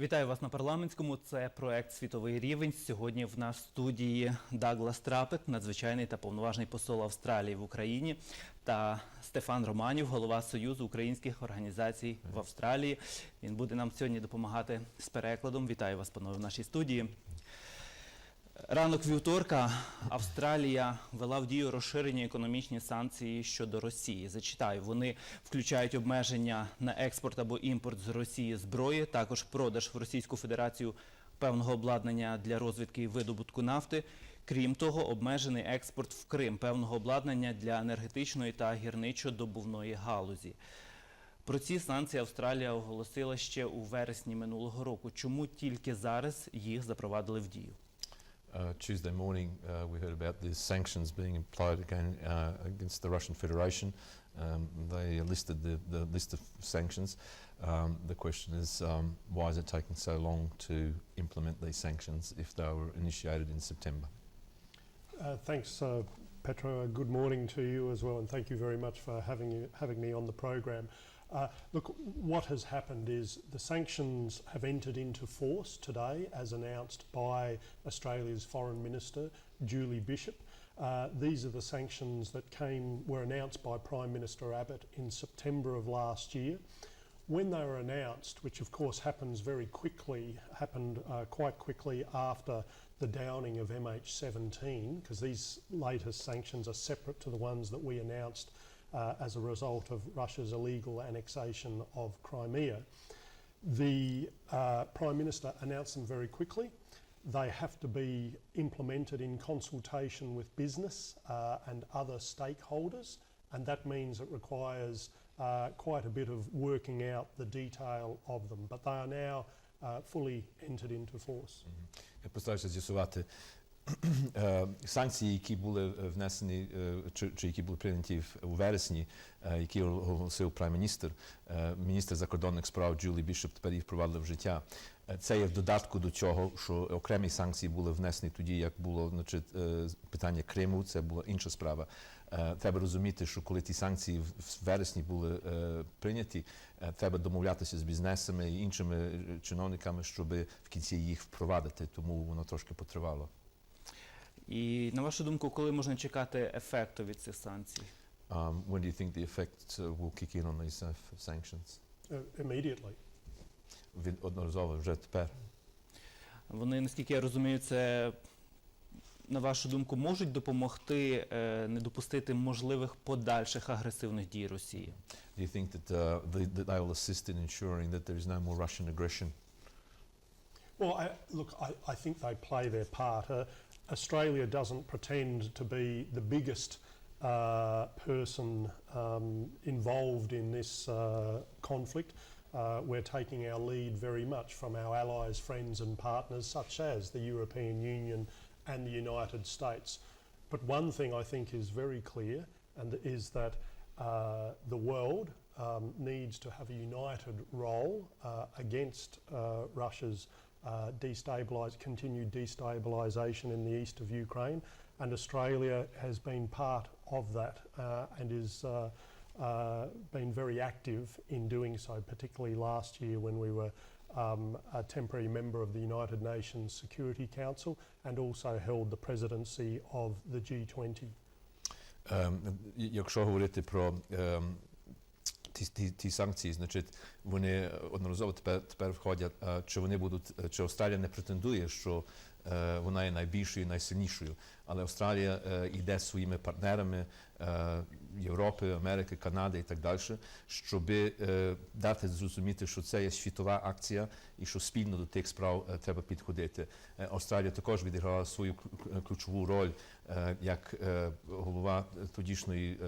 Вітаю вас на парламентському. Це проект Світовий рівень. Сьогодні в нас в студії Даглас Трапет, надзвичайний та повноважний посол Австралії в Україні, та Стефан Романів, голова Союзу українських організацій в Австралії. Він буде нам сьогодні допомагати з перекладом. Вітаю вас, панове, в нашій студії. Ранок вівторка Австралія вела в дію розширені економічні санкції щодо Росії. Зачитаю, вони включають обмеження на експорт або імпорт з Росії зброї, також продаж в Російську Федерацію певного обладнання для розвідки і видобутку нафти. Крім того, обмежений експорт в Крим певного обладнання для енергетичної та гірничо-добувної галузі. Про ці санкції Австралія оголосила ще у вересні минулого року. Чому тільки зараз їх запровадили в дію? Uh, Tuesday morning, uh, we heard about the sanctions being applied again uh, against the Russian Federation. Um, they listed the, the list of sanctions. Um, the question is, um, why is it taking so long to implement these sanctions if they were initiated in September? Uh, thanks, uh, Petro. Good morning to you as well, and thank you very much for having you, having me on the program. Uh, look, what has happened is the sanctions have entered into force today, as announced by Australia's Foreign Minister Julie Bishop. Uh, these are the sanctions that came were announced by Prime Minister Abbott in September of last year. When they were announced, which of course happens very quickly, happened uh, quite quickly after the downing of MH17, because these latest sanctions are separate to the ones that we announced uh, as a result of Russia's illegal annexation of Crimea. The uh, Prime Minister announced them very quickly. They have to be implemented in consultation with business uh, and other stakeholders, and that means it requires uh, quite a bit of working out the detail of them. But they are now uh, fully entered into force. Mm -hmm. Санкції, які були е, внесені е, чи, чи які були прийняті у вересні, е, які оголосив прайм-міністр, е, міністр закордонних справ Джулі Бішоп тепер їх впровадили в життя. Е, Це є в додатку до цього, що окремі санкції були внесені тоді, як було значить, е, питання Криму, це була інша справа. Е, Треба розуміти, що коли ті санкції в- вересні були е, прийняті, е, треба домовлятися з бізнесами і іншими е, чиновниками, щоб в кінці їх впровадити, тому воно трошки потривало. І на вашу думку, коли можна чекати ефекту від цих санкцій? Um, when do you think the effect uh, will kick in on these uh, sanctions? Uh, immediately. Від одноразово вже тепер. Вони, наскільки я розумію, це на вашу думку можуть допомогти е, не допустити можливих подальших агресивних дій Росії? Do you think that, uh, they, that they will assist in ensuring that there is no more Russian aggression? Well, I, look, I, I think they play their part. Uh, Australia doesn't pretend to be the biggest uh, person um, involved in this uh, conflict. Uh, we're taking our lead very much from our allies, friends, and partners, such as the European Union and the United States. But one thing I think is very clear, and is that uh, the world um, needs to have a united role uh, against uh, Russia's uh, destabilise, continued destabilisation in the east of Ukraine, and Australia has been part of that uh, and is. Uh, uh, been very active in doing so, particularly last year when we were um, a temporary member of the United Nations Security Council and also held the presidency of the G20. Um, šo hovorite pro um, ті, ті, ті санкції, значить вони одноразово тепер, тепер входять, е, чи вони будуть, е, чи Австралія не претендує, що е, вона є найбільшою, найсильнішою, але Австралія е, йде своїми партнерами е, Європи, Америки, Канади і так далі, щоб е, дати зрозуміти, що це є світова акція і що спільно до тих справ е, треба підходити. Е, Австралія також відіграла свою ключову роль е, як голова тодішньої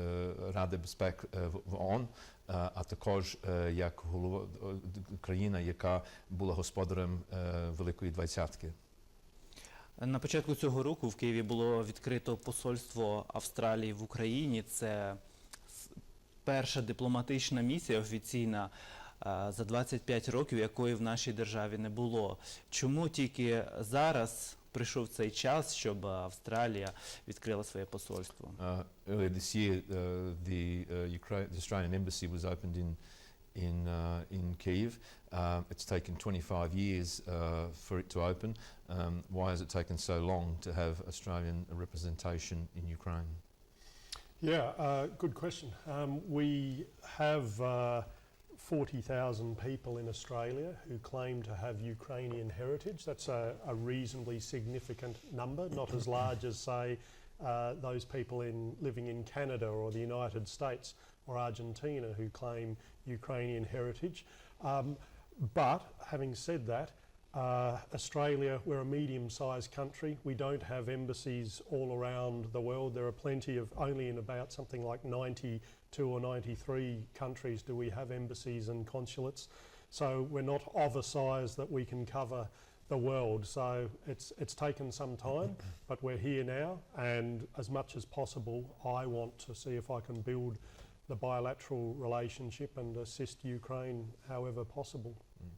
Ради безпеки в- ООН, а також як голова країна, яка була господарем е, Великої Двадцятки. На початку цього року в Києві було відкрито посольство Австралії в Україні. Це перша дипломатична місія офіційна е, за 25 років, якої в нашій державі не було. Чому тільки зараз прийшов цей час, щоб Австралія відкрила своє посольство? Uh, earlier this year, uh, the, uh, Ukra- the Australian embassy was opened in in uh, in Kiev. Uh, it's taken 25 years uh, for it to open. Um, why has it taken so long to have Australian representation in Ukraine? Yeah, uh, good question. Um, we have uh, 40,000 people in Australia who claim to have Ukrainian heritage. That's a, a reasonably significant number, not as large as, say, uh, those people in, living in Canada or the United States or Argentina who claim Ukrainian heritage. Um, but having said that, uh, Australia, we're a medium sized country. We don't have embassies all around the world. There are plenty of, only in about something like 92 or 93 countries do we have embassies and consulates. So we're not of a size that we can cover the world. So it's, it's taken some time, but we're here now. And as much as possible, I want to see if I can build the bilateral relationship and assist Ukraine however possible. Ем,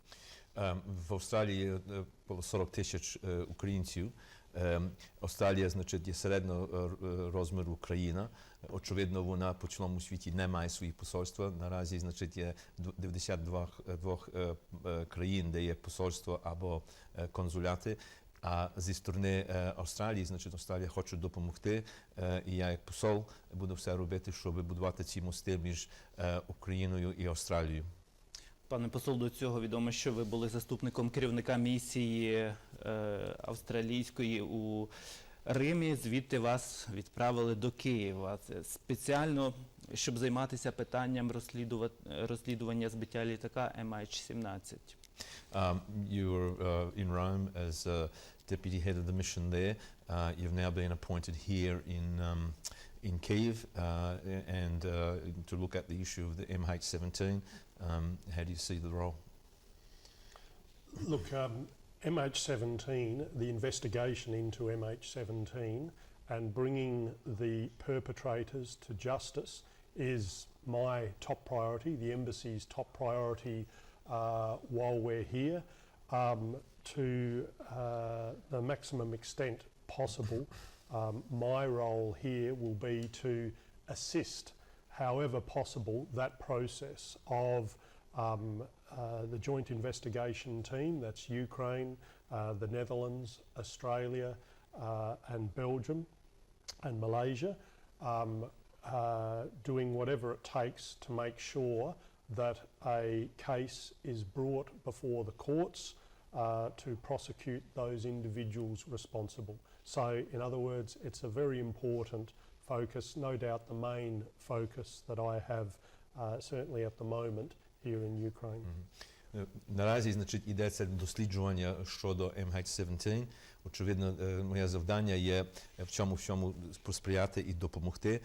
В Австралії е, було 40 тисяч е, українців. Ем, Австралія, значить, є середнього е, розміру країна. Очевидно, вона по цілому світі не має свої посольства. Наразі, значить, є дв- 92 х- двох, е, е, країн, де є посольство або консуляти. А зі сторони Австралії, значить, Австралія хоче допомогти. І я, як посол, буду все робити, щоб будувати ці мости між Україною і Австралією. Пане посол, до цього відомо, що ви були заступником керівника місії е, австралійської у Римі. Звідти вас відправили до Києва. Це спеціально, щоб займатися питанням розслідува- розслідування збиття літака MH17. Um, you were uh, in Rome as uh, deputy head of the mission there. Uh, you've now been appointed here in um, in Kiev uh, and uh, to look at the issue of the MH17. Um, how do you see the role? Look, um, MH17, the investigation into MH17 and bringing the perpetrators to justice is my top priority, the embassy's top priority uh, while we're here. Um, to uh, the maximum extent possible, um, my role here will be to assist, however possible, that process of um, uh, the joint investigation team that's Ukraine, uh, the Netherlands, Australia, uh, and Belgium, and Malaysia, um, uh, doing whatever it takes to make sure that a case is brought before the courts uh, to prosecute those individuals responsible. So, in other words, it's a very important focus, no doubt the main focus that I have uh, certainly at the moment here in Ukraine. Е, Наразі, значить, йдеться досліджування щодо MH17. Очевидно, моє завдання є в цьому всьому посприяти і допомогти,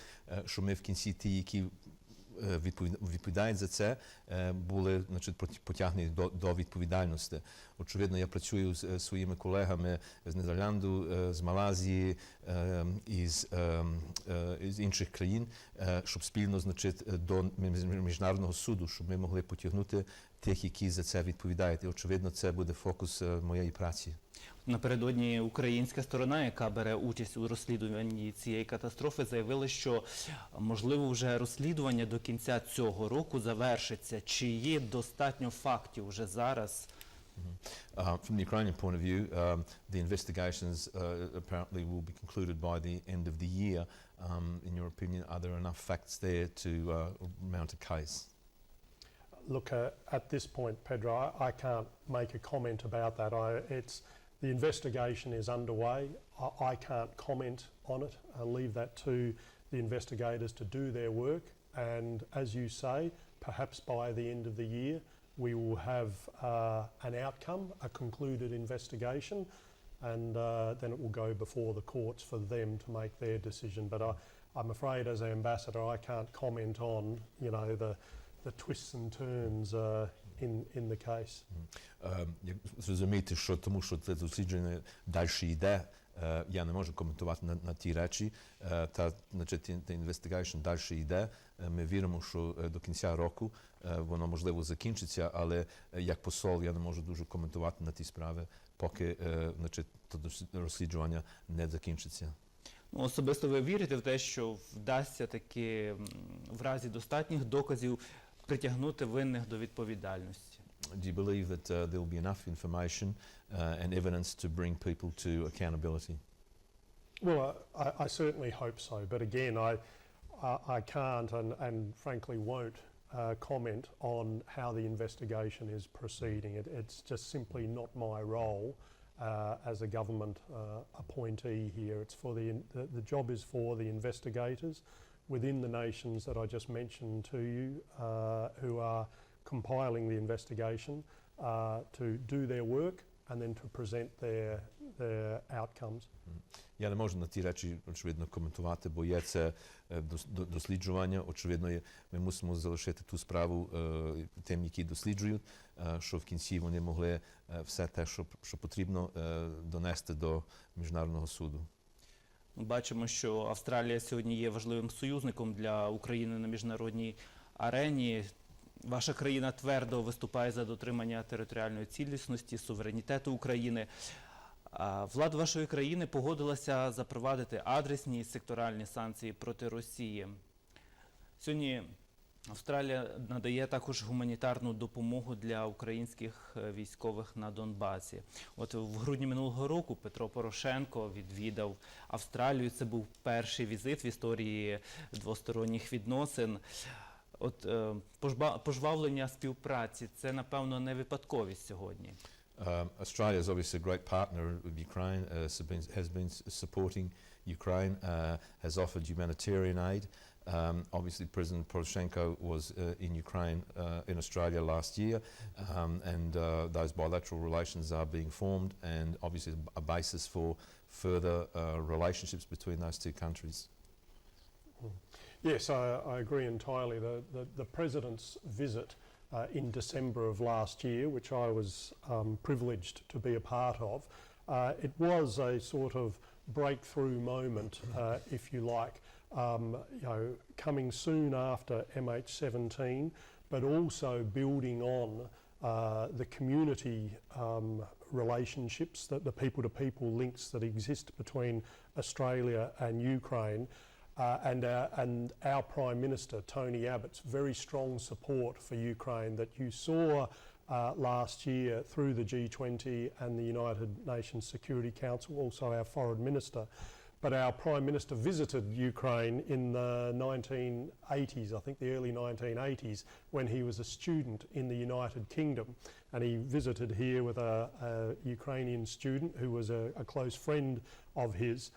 що ми в кінці ті, які відповідають за це, е, були значить, потягнені до, до відповідальності. Очевидно, я працюю з е, своїми колегами з Нідерланду, е, з Малазії е, і з, е, е, з інших країн, е, щоб спільно значить, е, до між- міжнародного суду, щоб ми могли потягнути тих, які за це відповідають. І очевидно, це буде фокус е, моєї праці. Напередодні українська сторона, яка бере участь у розслідуванні цієї катастрофи, заявила, що можливо вже розслідування до кінця цього року завершиться. Чи є достатньо фактів вже зараз? Uh, from the Ukrainian point of view, um, the investigations uh, apparently will be concluded by the end of the year. Um, in your opinion, are there enough facts there to uh, mount a case? Look, at this point, Pedro, I, can't make a comment about that. The investigation is underway. I, can't comment on it. I'll leave that to the investigators to do their work. And as you say, perhaps by the end of the year, we will have uh, an outcome, a concluded investigation, and uh, then it will go before the courts for them to make their decision. But I'm afraid, as ambassador, I can't comment on, you know, the the twists and turns uh, in in the case. Е, як Зрозуміти, що тому що це дослідження далі йде, е, я не можу коментувати на, на ті речі. Е, Та значить, інвестигейшн далі йде. Е, Ми віримо, що до кінця року воно можливо закінчиться, але як посол я не можу дуже коментувати на ті справи, поки значить, то розслідування не закінчиться. Ну, особисто ви вірите в те, що вдасться таки в разі достатніх доказів притягнути винних до відповідальності? Do you believe that uh, there will be enough information uh, and evidence to bring people to accountability? Well, I, I certainly hope so, but again, I, I, I can't and, and frankly won't uh, comment on how the investigation is proceeding. It, it's just simply not my role uh, as a government uh, appointee here. It's for the, in- the the job is for the investigators within the nations that I just mentioned to you, uh, who are compiling the investigation, uh, to do their work and then to present their their outcomes. Я не можу на ті речі, очевидно, коментувати, бо є це е, дос- до- досліджування. Очевидно, є- ми мусимо залишити ту справу е, тим, які досліджують, е, що в кінці вони могли е, все те, що, що потрібно, е, донести до міжнародного суду. Бачимо, що Австралія сьогодні є важливим союзником для України на міжнародній арені. Ваша країна твердо виступає за дотримання територіальної цілісності, суверенітету України. Влада вашої країни погодилася запровадити адресні секторальні санкції проти Росії. Сьогодні Австралія надає також гуманітарну допомогу для українських е, військових на Донбасі. От в грудні минулого року Петро Порошенко відвідав Австралію. Це був перший візит в історії двосторонніх відносин. От е, пожвавлення співпраці це напевно не випадковість сьогодні. Um, Australia is obviously great partner with Ukraine, uh, has been supporting Ukraine, uh, has offered humanitarian aid. Um, obviously, President Poroshenko was uh, in Ukraine, uh, in Australia last year, um, and uh, those bilateral relations are being formed, and obviously a basis for further uh, relationships between those two countries. Yes, I, I agree entirely. The, the, the President's visit uh, in December of last year, which I was um, privileged to be a part of, it was a sort of breakthrough moment, uh, if you like, um, you know, coming soon after MH17, but also building on uh, the community um, relationships, that the people-to-people links that exist between Australia and Ukraine, uh, and, our, and our Prime Minister, Tony Abbott's very strong support for Ukraine that you saw uh, last year through the G20 and the United Nations Security Council, also our Foreign Minister. But our Prime Minister visited Ukraine in the 1980s, I think the early 1980s, when he was a student in the United Kingdom. And he visited here with a, a Ukrainian student who was a, a close friend of his.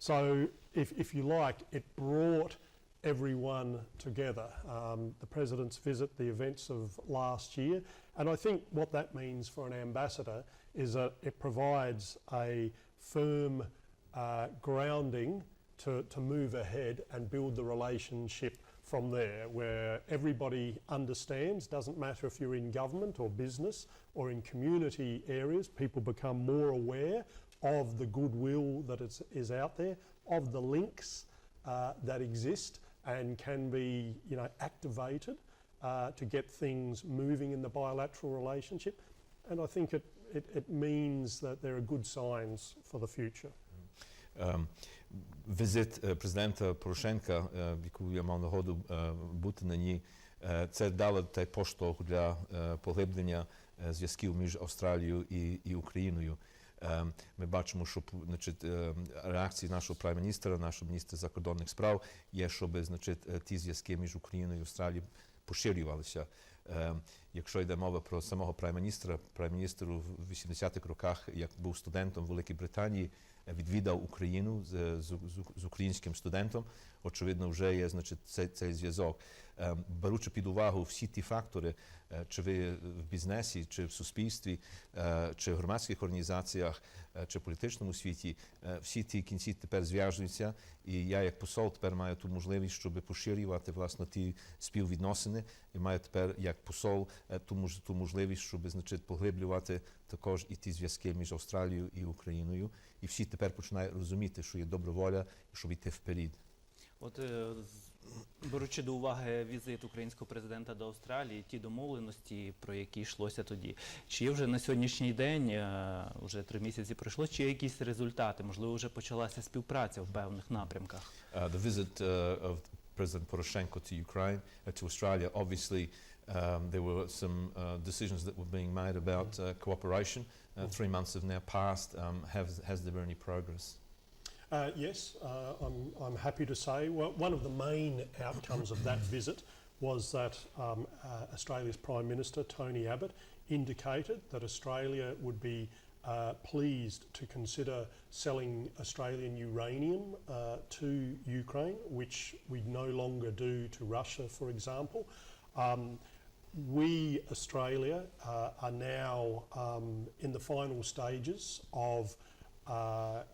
So, if, if you like, it brought everyone together. Um, the President's visit, the events of last year. And I think what that means for an ambassador is that it provides a firm uh, grounding to, to move ahead and build the relationship from there, where everybody understands, doesn't matter if you're in government or business or in community areas, people become more aware of the goodwill that is, is out there, of the links uh, that exist and can be you know, activated uh, to get things moving in the bilateral relationship. And I think it, it, it means that there are good signs for the future. Візит президента Порошенка, яку я мав нагоду бути на ній, це дало той поштовх для поглиблення зв'язків між Австралією і, і Україною. Ми бачимо, що значить, реакції нашого прайм-міністра, нашого міністра закордонних справ є, щоб значить, ті зв'язки між Україною і Австралією поширювалися. Ем, Якщо йде мова про самого прайм-міністра, прайм-міністр в 80-х роках, як був студентом Великій Британії, е, відвідав Україну з, з, з українським студентом. Очевидно, вже є значить, цей, цей зв'язок. Ем, Беручи під увагу всі ті фактори, е, чи ви в бізнесі, чи в суспільстві, е, чи в громадських організаціях, е, чи в політичному світі, всі ті кінці тепер зв'яжуються. І я, як посол, тепер маю ту можливість, щоб поширювати власне ті співвідносини, і маю тепер як посол ту, ту можливість, щоб значить, поглиблювати також і ті зв'язки між Австралією і Україною. І всі тепер починають розуміти, що є добра воля, щоб йти вперед. От е, беручи до уваги візит українського президента до Австралії, ті домовленості, про які йшлося тоді, чи є вже на сьогоднішній день, е, вже три місяці пройшло, чи є якісь результати? Можливо, вже почалася співпраця в певних напрямках? Uh, the visit uh, of President Poroshenko to Ukraine, uh, to Australia, obviously Um, there were some uh, decisions that were being made about uh, cooperation. Uh, three months have now passed. Um, have, has there been any progress? Uh, yes, uh, I'm, I'm happy to say well, one of the main outcomes of that visit was that um, uh, Australia's Prime Minister, Tony Abbott, indicated that Australia would be uh, pleased to consider selling Australian uranium uh, to Ukraine, which we no longer do to Russia, for example. Um, we, Australia, uh, are now um, in the final stages of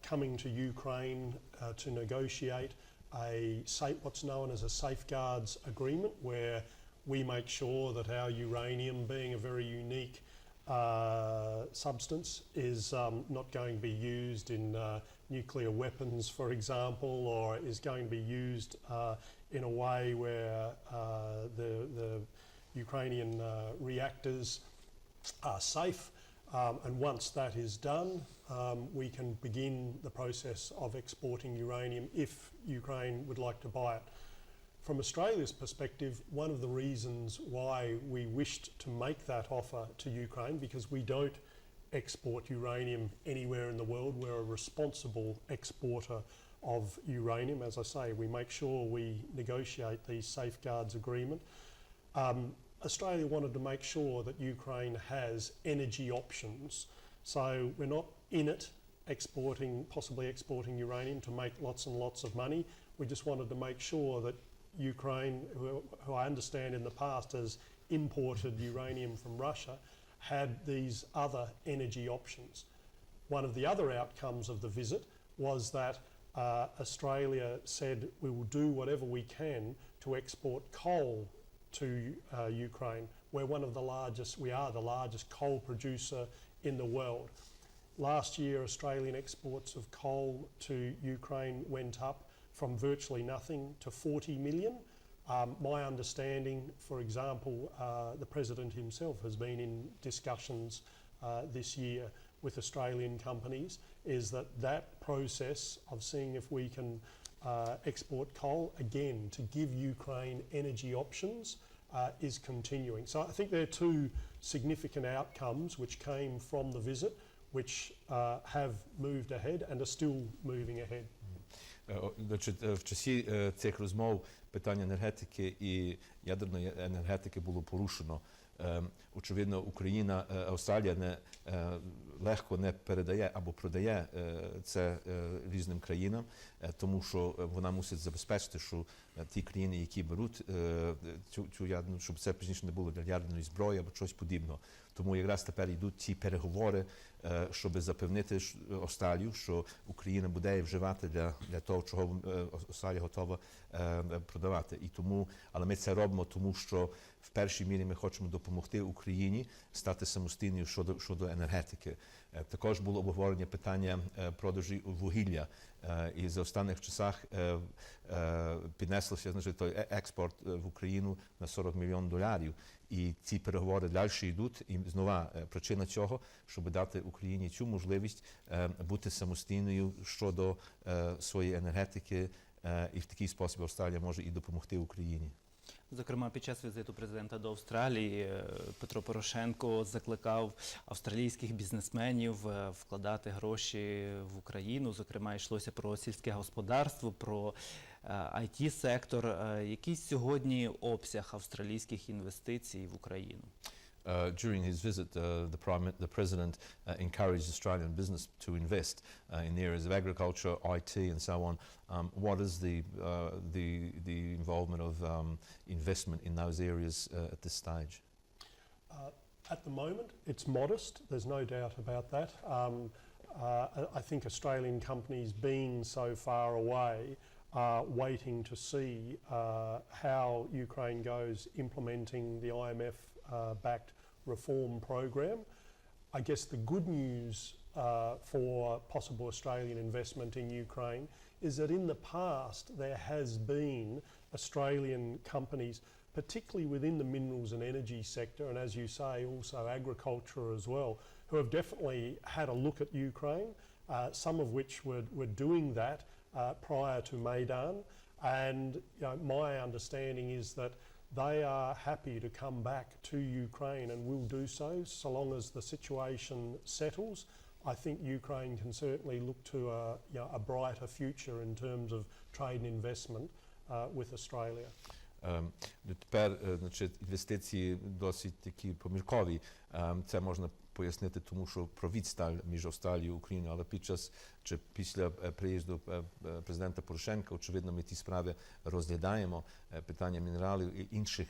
coming to Ukraine uh, to negotiate a sa- what's known as a safeguards agreement, where we make sure that our uranium, being a very unique uh, substance, is um, not going to be used in uh, nuclear weapons, for example, or is going to be used uh, in a way where uh, the, the Ukrainian reactors are safe. Um, and once that is done, um, we can begin the process of exporting uranium if Ukraine would like to buy it. From Australia's perspective, one of the reasons why we wished to make that offer to Ukraine, because we don't export uranium anywhere in the world, we're a responsible exporter of uranium. As I say, we make sure we negotiate these safeguards agreement. Um, Australia wanted to make sure that Ukraine has energy options. So we're not in it exporting, possibly exporting uranium to make lots and lots of money. We just wanted to make sure that Ukraine, who, who I understand in the past has imported uranium from Russia, had these other energy options. One of the other outcomes of the visit was that uh, Australia said we will do whatever we can to export coal to uh, Ukraine. We're one of the largest, we are the largest coal producer in the world. Last year, Australian exports of coal to Ukraine went up from virtually nothing to 40 million. Um, my understanding, for example, uh, the President himself has been in discussions uh, this year with Australian companies, is that that process of seeing if we can uh, export coal again to give Ukraine energy options uh, is continuing. So I think there are two significant outcomes which came from the visit, which uh, have moved ahead and are still moving ahead. Е, о, Значить, е, в часі е, цих розмов питання енергетики і ядерної енергетики було порушено. Е, Очевидно, Україна, е, Австралія не е, легко не передає або продає е, це е, різним країнам, е, тому що вона мусить забезпечити, що ті країни, які беруть цю, цю ядерну, щоб це пізніше не було для ядерної зброї або щось подібного. Тому якраз тепер йдуть ці переговори, щоб запевнити Австралію, що Україна буде вживати для, для того, чого Австралія готова продавати. І тому, але ми це робимо, тому що в першій мірі ми хочемо допомогти Україні стати самостійною щодо, щодо енергетики. Е, Також було обговорення питання е, продажу вугілля. Е, І за останніх часах піднеслося значить, той експорт в Україну на 40 мільйонів доларів. І ці переговори далі йдуть. І знову причина цього, щоб дати Україні цю можливість бути самостійною щодо своєї енергетики. І в такий спосіб Австралія може і допомогти Україні. Зокрема, під час візиту президента до Австралії е, Петро Порошенко закликав австралійських бізнесменів е, вкладати гроші в Україну. Зокрема, йшлося про сільське господарство, про it сектор Який сьогодні обсяг австралійських інвестицій в Україну? Uh, during his visit, uh, the, Prime, the President uh, encouraged Australian business to invest uh, in the areas of agriculture, IT, and so on. Um, what is the, uh, the, the involvement of um, investment in those areas uh, at this stage? At the moment, it's modest. There's no doubt about that. Um, I- think Australian companies, being so far away, are waiting to see how Ukraine goes implementing the IMF-backed reform program. I guess the good news uh, for possible Australian investment in Ukraine is that in the past there has been Australian companies, particularly within the minerals and energy sector, and as you say, also agriculture as well, who have definitely had a look at Ukraine, uh, some of which were, were doing that uh, prior to Maidan. And you know, my understanding is that they are happy to come back to Ukraine and will do so so long as the situation settles. I think Ukraine can certainly look to a, you know, a brighter future in terms of trade and investment uh, with Australia. Ем, ну, Тепер е, значить, інвестиції досить такі поміркові. Ем, Це можна пояснити, тому що про відсталь між Австралією і Україною, але під час чи після приїзду президента Порошенка, очевидно, ми ті справи розглядаємо. Питання мінералів і інших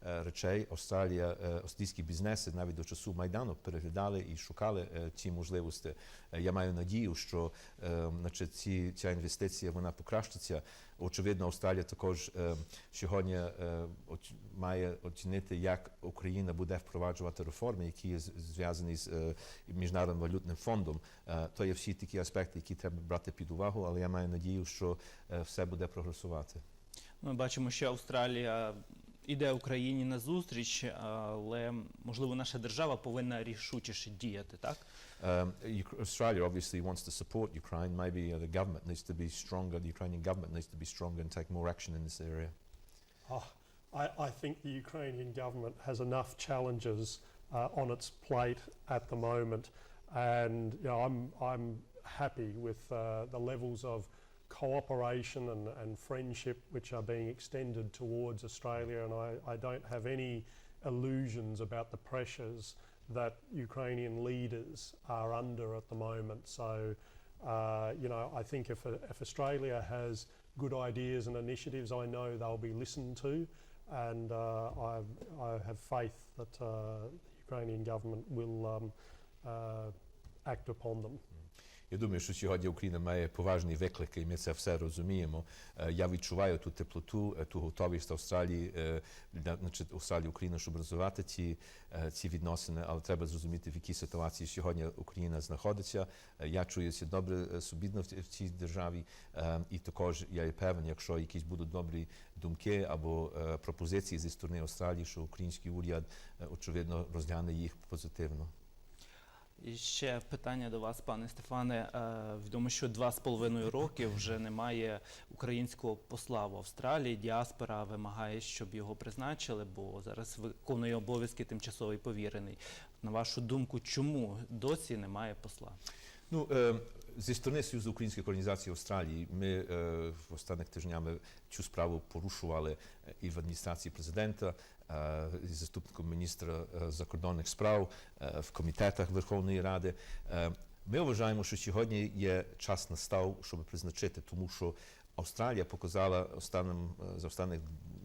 речей. Австралія, австрійські бізнеси навіть до часу Майдану переглядали і шукали ці можливості. Я маю надію, що значить, ці, ця інвестиція вона покращиться. Очевидно, Австралія також сьогодні має оцінити, як Україна буде впроваджувати реформи, які зв'язані з міжнародним валютним фондом. То є всі такі аспекти, які треба брати під увагу, але я маю надію, що е, все буде прогресувати. Ми бачимо, що Австралія іде Україні на зустріч, але можливо наша держава повинна рішучіше діяти, так? Um, Uk- Australia obviously wants to support Ukraine. Maybe uh, the government needs to be stronger. The Ukrainian government needs to be stronger and take more action in this area. Oh, I, I think the Ukrainian government has enough challenges uh, on its plate at the moment, and you know, I'm I'm happy with uh, the levels of cooperation and, and friendship which are being extended towards Australia, and I, I don't have any illusions about the pressures that Ukrainian leaders are under at the moment. So, uh, you know, I think if, if Australia has good ideas and initiatives, I know they'll be listened to, and uh, I, I have faith that uh, the Ukrainian government will um, uh, act upon them. Я думаю, що сьогодні Україна має поважні виклики, і ми це все розуміємо. Е, Я відчуваю ту теплоту, е, ту готовість Австралії, е, значить, Австралії, Україна, щоб розвивати ці, ці відносини, але треба зрозуміти, в якій ситуації сьогодні Україна знаходиться. Я чуюся добре собідно в цій державі, і також я є певен, якщо якісь будуть добрі думки або пропозиції зі сторони Австралії, що український уряд очевидно розгляне їх позитивно. І ще питання до вас, пане Стефане. Е, Відомо, що два з половиною роки вже немає українського посла в Австралії. Діаспора вимагає, щоб його призначили, бо зараз виконує обов'язки тимчасовий повірений. На вашу думку, чому досі немає посла? Ну, зі сторони Союзу українських організацій Австралії ми в останніх тижнями цю справу порушували і в адміністрації президента, і заступником міністра закордонних справ, в комітетах Верховної Ради. Ми вважаємо, що сьогодні є час настав, щоб призначити, тому що Австралія показала останнім, за останніх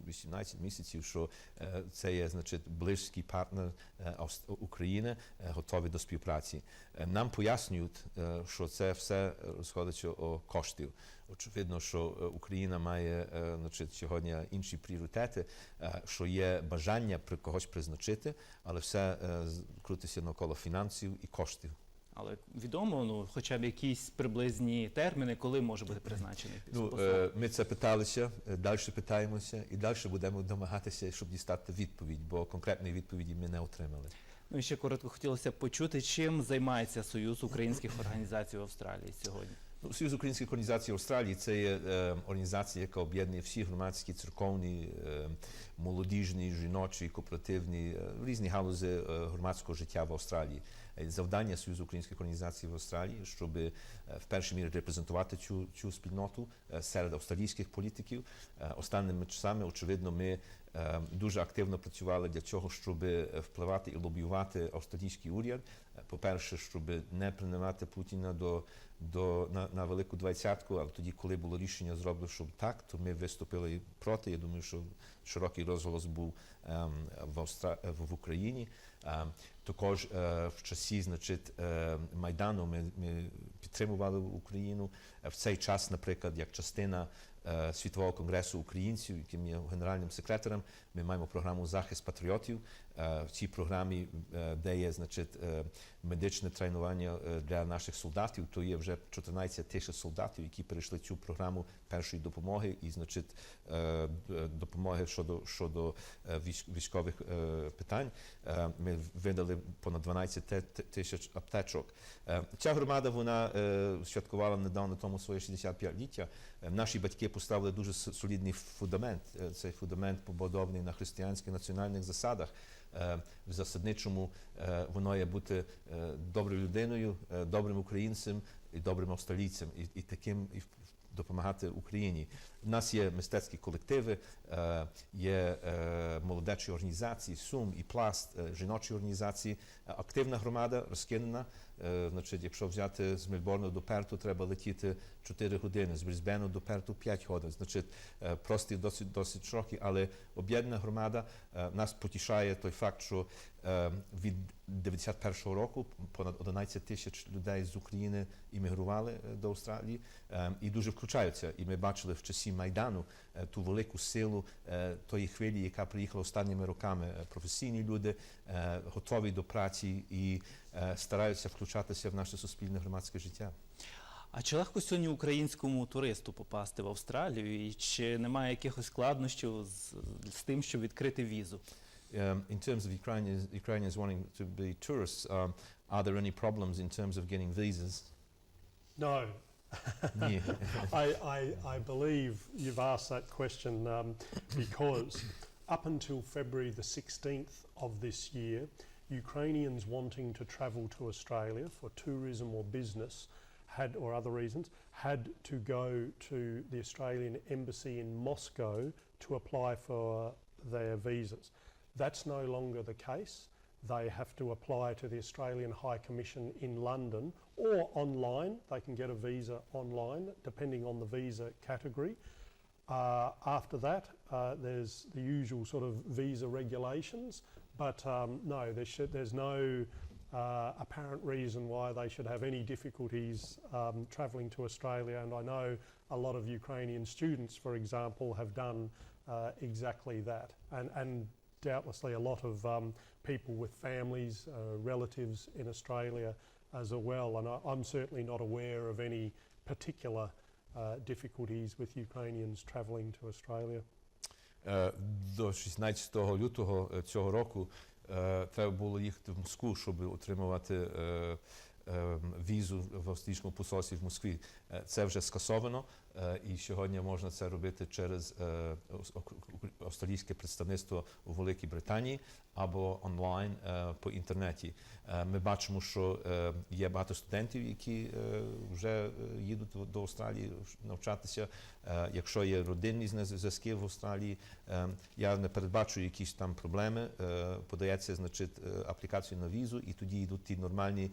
18 місяців, що е, це є значить близький партнер е, України, е, готовий до співпраці. Нам пояснюють, що це все розходиться о коштів. Очевидно, що Україна має значить, сьогодні інші пріоритети, що є бажання при когось призначити, але все крутиться навколо фінансів і коштів. Але відомо, ну хоча б якісь приблизні терміни, коли може бути призначений Ну, е, ми це питалися, е, далі питаємося і далі будемо домагатися, щоб дістати відповідь, бо конкретної відповіді ми не отримали. Ну і ще коротко хотілося б почути, чим займається Союз українських організацій в Австралії сьогодні. Ну, Союз українських організацій Австралії це є е, організація, яка об'єднує всі громадські, церковні, е, молодіжні, жіночі, кооперативні, е, різні галузи е, громадського життя в Австралії. Е, Завдання Союзу українських організацій в Австралії, щоб е, в першій мірі репрезентувати цю, цю спільноту е, серед австралійських політиків. Останніми часами, очевидно, ми дуже активно працювали для цього, щоб впливати і лобіювати австралійський уряд. По-перше, щоб не приймати Путіна до до на, на велику двадцятку, але тоді, коли було рішення зроблено, щоб так, то ми виступили проти. Я думаю, що широкий розголос був в, Австра... в Україні. Ем, також е, в часі, значить, е, майдану ми, ми підтримували Україну Е, в цей час, наприклад, як частина світового конгресу українців, яким є генеральним секретарем. Ми маємо програму захист патріотів. В цій програмі, де є значить, медичне тренування для наших солдатів, то є вже 14 тисяч солдатів, які перейшли цю програму першої допомоги і значить, допомоги щодо, щодо військових е, питань. Е, Ми видали понад 12 те- те- тисяч аптечок. Е, Ця громада вона святкувала недавно тому своє 65-ліття. Е, Наші батьки поставили дуже солідний фундамент. Цей фундамент побудований на християнських національних засадах. В засадничому воно є бути доброю людиною, добрим українцем і добрим австралійцем, і, і таким і допомагати Україні. У нас є мистецькі колективи, е, є е, молодечі організації, Сум і Пласт, е, жіночі організації. Активна громада розкинена. Е, Значить, якщо взяти з Мельборну до Перту, треба летіти 4 години, з Брізбену до Перту 5 годин. Значить, е, простір досить досить широкий, але об'єднана громада е, нас потішає той факт, що від 91-го року понад 11 тисяч людей з України іммігрували до Австралії і дуже включаються. І ми бачили в часі Майдану ту велику силу тої хвилі, яка приїхала останніми роками. Професійні люди готові до праці і стараються включатися в наше суспільне громадське життя. А чи легко сьогодні українському туристу попасти в Австралію? І чи немає якихось складнощів з, з тим, щоб відкрити візу? Um, in terms of Ukrainians, Ukrainians wanting to be tourists, um, are there any problems in terms of getting visas? No, I, I, I believe you've asked that question um, because up until February the 16th of this year, Ukrainians wanting to travel to Australia for tourism or business had, or other reasons, had to go to the Australian Embassy in Moscow to apply for their visas. That's no longer the case. They have to apply to the Australian High Commission in London or online. They can get a visa online depending on the visa category. Uh, after that, uh, there's the usual sort of visa regulations, but um, no, there should, there's no uh, apparent reason why they should have any difficulties um, travelling to Australia. And I know a lot of Ukrainian students, for example, have done uh, exactly that. And, and doubtlessly a lot of um, people with families, uh, relatives in Australia as well. And I, I'm certainly not aware of any particular uh, difficulties with Ukrainians travelling to Australia. Е, До 16 лютого е, цього року е, треба було їхати в Москву, щоб отримувати візу в австрійському посольстві в Москві. Е, Це вже скасовано, е, і сьогодні можна це робити через е, австралійське представництво у Великій Британії або онлайн по інтернеті. Ми бачимо, що є багато студентів, які вже їдуть до Австралії навчатися. Якщо є родинні зв'язки в Австралії, я не передбачу якісь там проблеми. Подається, значить, аплікацію на візу, і тоді йдуть ті нормальні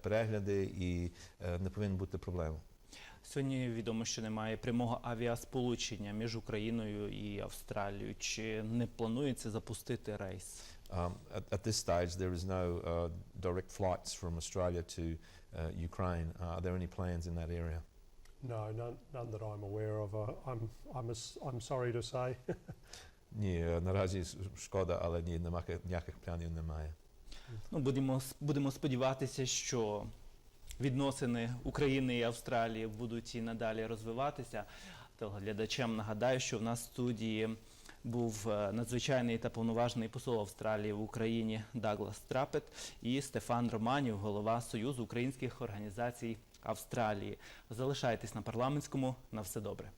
перегляди, і не повинен бути проблем. Сьогодні відомо, що немає прямого авіасполучення між Україною і Австралією. Чи не планується запустити рейс? Um, at, at this stage, there is no uh, direct flights from Australia to uh, Ukraine. Uh, are there any plans in that area? No, none, none that I'm aware of. Uh, I'm, I'm, as- I'm sorry to say. Ні, наразі шкода, але ні, ніяких планів немає. Ну, будемо, будемо сподіватися, що відносини України і Австралії будуть і надалі розвиватися. Телеглядачам нагадаю, що в нас в студії був е, надзвичайний та повноважний посол Австралії в Україні Даглас Трапет і Стефан Романів, голова Союзу українських організацій Австралії. Залишайтесь на парламентському. На все добре.